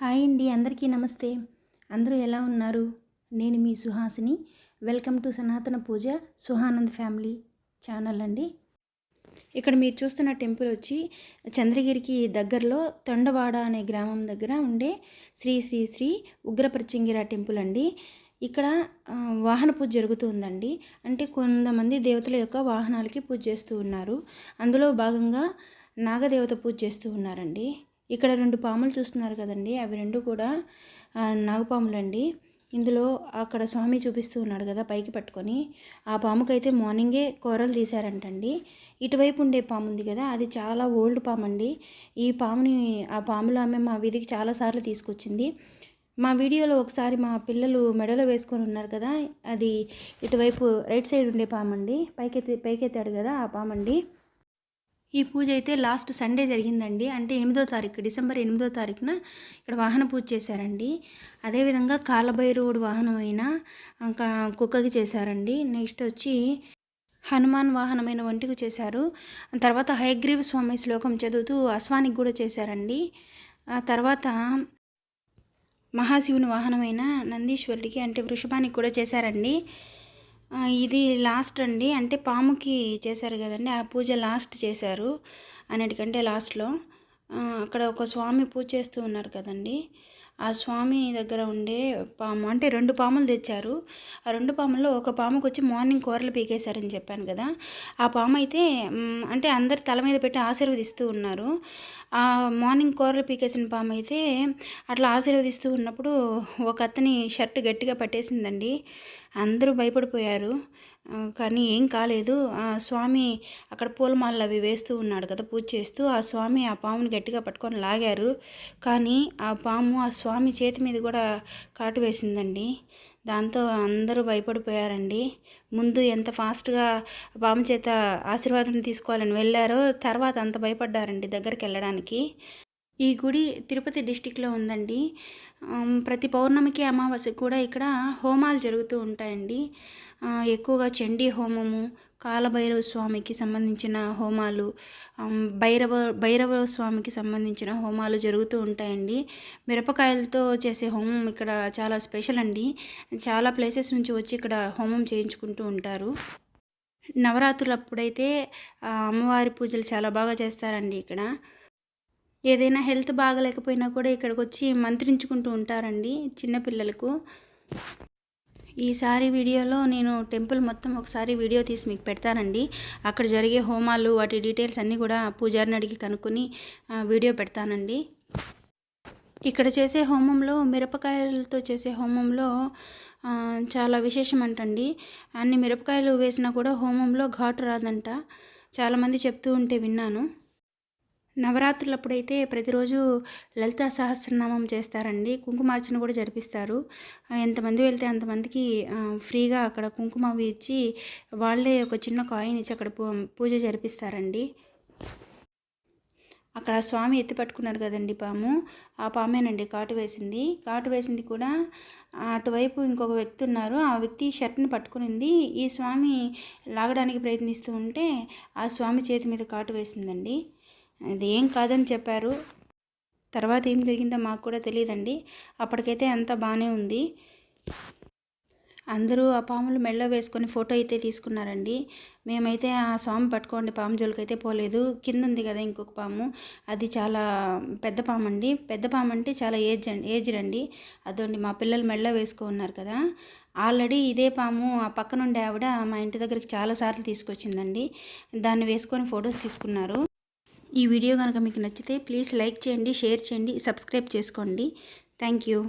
Hi అండి అందరికీ నమస్తే. అందరూ ఎలా ఉన్నారు? నేను మీ సుహాసిని. వెల్కమ్ టు సనాతన పూజ సుహానంద్ ఫ్యామిలీ ఛానల్ అండి. ఇక్కడ మీరు చూస్తున్న టెంపుల్ వచ్చి చంద్రగిరికి దగ్గరలో తొండవాడ అనే గ్రామం దగ్గర ఉండే శ్రీ శ్రీ శ్రీ ఉగ్రపరిచింగిర టెంపుల్ అండి. ఇక్కడ వాహన పూజ జరుగుతుందండి. అంటే కొంతమంది దేవతల యొక్క వాహనాలకి పూజ చేస్తూ ఉన్నారు. అందులో భాగంగా నాగదేవత పూజ చేస్తూ ఉన్నారండి. ఇక్కడ రెండు పాములు చూస్తున్నారు కదండి. అవి రెండు కూడా నాగపాములండి. ఇందులో అక్కడ స్వామి చూపిస్తూ ఉన్నాడు కదా పైకి పట్టుకొని. ఆ పాముకైతే మార్నింగే కూరలు తీశారంటండి. ఇటువైపు ఉండే పాము ఉంది కదా అది చాలా ఓల్డ్ పాము అండి ఈ పాముని ఆ పాములు ఆమె మా వీధికి చాలాసార్లు తీసుకొచ్చింది. మా వీడియోలో ఒకసారి మా పిల్లలు మెడలో వేసుకొని ఉన్నారు కదా అది ఇటువైపు రైట్ సైడ్ ఉండే పాము అండి పైకెత్తి పైకెత్తాడు కదా ఆ పాము అండి ఈ పూజ అయితే లాస్ట్ సండే జరిగిందండి. అంటే ఎనిమిదో తారీఖు డిసెంబర్ ఎనిమిదో తారీఖున ఇక్కడ వాహన పూజ చేశారండి. అదేవిధంగా కాలభైరవుడు వాహనమైన ఇంకా కుక్కకి చేశారండి. నెక్స్ట్ వచ్చి హనుమాన్ వాహనమైన ఒంటికి చేశారు. తర్వాత హయగ్రీవ స్వామి శ్లోకం చదువుతూ అశ్వానికి కూడా చేశారండి. ఆ తర్వాత మహాశివుని వాహనమైన నందీశ్వరుడికి అంటే వృషభానికి కూడా చేశారండి. ఇది లాస్ట్ అండి. అంటే పాముకి చేశారు కదండి. ఆ పూజ లాస్ట్ చేశారు అన్నిటికంటే లాస్ట్లో అక్కడ ఒక స్వామి పూజ చేస్తూ ఉన్నారు కదండి. ఆ స్వామి దగ్గర ఉండే పాము అంటే రెండు పాములు తెచ్చారు. ఆ రెండు పాముల్లో ఒక పాముకు వచ్చి మార్నింగ్ కూరలు పీకేశారని చెప్పాను కదా. ఆ పాము అయితే అంటే అందరి తల మీద పెట్టి ఆశీర్వదిస్తూ ఉన్నారు. ఆ మార్నింగ్ కూరలు పీకేసిన పాము అయితే అట్లా ఆశీర్వదిస్తూ ఉన్నప్పుడు ఒక అతని షర్ట్ గట్టిగా పట్టేసిందండి. అందరూ భయపడిపోయారు. కానీ ఏం కాలేదు. ఆ స్వామి అక్కడ పూలమాలలు అవి వేస్తూ ఉన్నాడు కదా పూజ చేస్తూ. ఆ స్వామి ఆ పాముని గట్టిగా పట్టుకొని లాగారు. కానీ ఆ పాము ఆ స్వామి చేతి మీద కూడా కాటు వేసిందండి. దాంతో అందరూ భయపడిపోయారండి. ముందు ఎంత ఫాస్ట్గా పాము చేత ఆశీర్వాదం తీసుకోవాలని వెళ్ళారో తర్వాత అంత భయపడ్డారండి దగ్గరికి వెళ్ళడానికి. ఈ గుడి తిరుపతి డిస్టిక్లో ఉందండి. ప్రతి పౌర్ణమికి అమావాస్యకి కూడా ఇక్కడ హోమాలు జరుగుతూ ఉంటాయండి. ఎక్కువగా చండీ హోమము కాలభైరవ స్వామికి సంబంధించిన హోమాలు భైరవ భైరవ స్వామికి సంబంధించిన హోమాలు జరుగుతూ ఉంటాయండి. మిరపకాయలతో చేసే హోమం ఇక్కడ చాలా స్పెషల్ అండి. చాలా ప్లేసెస్ నుంచి వచ్చి ఇక్కడ హోమం చేయించుకుంటూ ఉంటారు. నవరాత్రులు అప్పుడైతే అమ్మవారి పూజలు చాలా బాగా చేస్తారండి ఇక్కడ. ఏదైనా హెల్త్ బాగలేకపోయినా కూడా ఇక్కడికి వచ్చి మంత్రించుకుంటూ ఉంటారండి చిన్నపిల్లలకు ఈసారి వీడియోలో నేను టెంపుల్ మొత్తం ఒకసారి వీడియో తీసి మీకు పెడతానండి. అక్కడ జరిగే హోమాలు వాటి డీటెయిల్స్ అన్నీ కూడా పూజారిని అడిగి కనుక్కొని వీడియో పెడతానండి. ఇక్కడ చేసే హోమంలో మిరపకాయలతో చేసే హోమంలో చాలా విశేషం అంటండి అన్ని మిరపకాయలు వేసినా కూడా హోమంలో ఘాటు రాదంట. చాలామంది చెప్తూ ఉంటే విన్నాను. నవరాత్రులప్పుడైతే ప్రతిరోజు లలితా సహస్రనామం చేస్తారండి. కుంకుమార్చన కూడా జరిపిస్తారు. ఎంతమంది వెళ్తే అంతమందికి ఫ్రీగా అక్కడ కుంకుమ ఇచ్చి వాళ్ళే ఒక చిన్న కాయిన్ ఇచ్చి అక్కడ పూ- పూజ జరిపిస్తారండి. అక్కడ స్వామి ఎత్తి పట్టుకున్నారు కదండి పాము. ఆ పామేనండి కాటు వేసింది. కాటు వేసింది కూడా అటువైపు ఇంకొక వ్యక్తి ఉన్నారు. ఆ వ్యక్తి షర్ట్ని పట్టుకునింది. ఈ స్వామి లాగడానికి ప్రయత్నిస్తూ ఉంటే ఆ స్వామి చేతి మీద కాటు వేసిందండి. అది ఏం కాదని చెప్పారు. తర్వాత ఏం జరిగిందో మాకు కూడా తెలియదండి. అప్పటికైతే అంతా బాగానే ఉంది. అందరూ ఆ పాములు మెళ్ళ వేసుకొని ఫోటో అయితే తీసుకున్నారండి. మేమైతే ఆ స్వామి పట్టుకోండి పాము జోలికైతే పోలేదు. కింద ఉంది కదా ఇంకొక పాము. అది చాలా పెద్ద పాము అండి పెద్ద పాము అంటే చాలా ఏజ్ ఏజ్ ఏజ్డ్ అండి. అదండి మా పిల్లలు మెళ్ళ వేసుకో ఉన్నారు కదా. ఆల్రెడీ ఇదే పాము ఆ పక్కనుండే ఆవిడ మా ఇంటి దగ్గరికి చాలాసార్లు తీసుకొచ్చిందండి. దాన్ని వేసుకొని ఫొటోస్ తీసుకున్నారు. ఈ వీడియో కనుక మీకు నచ్చితే ప్లీజ్ లైక్ చేయండి షేర్ చేయండి సబ్స్క్రైబ్ చేసుకోండి. Thank you.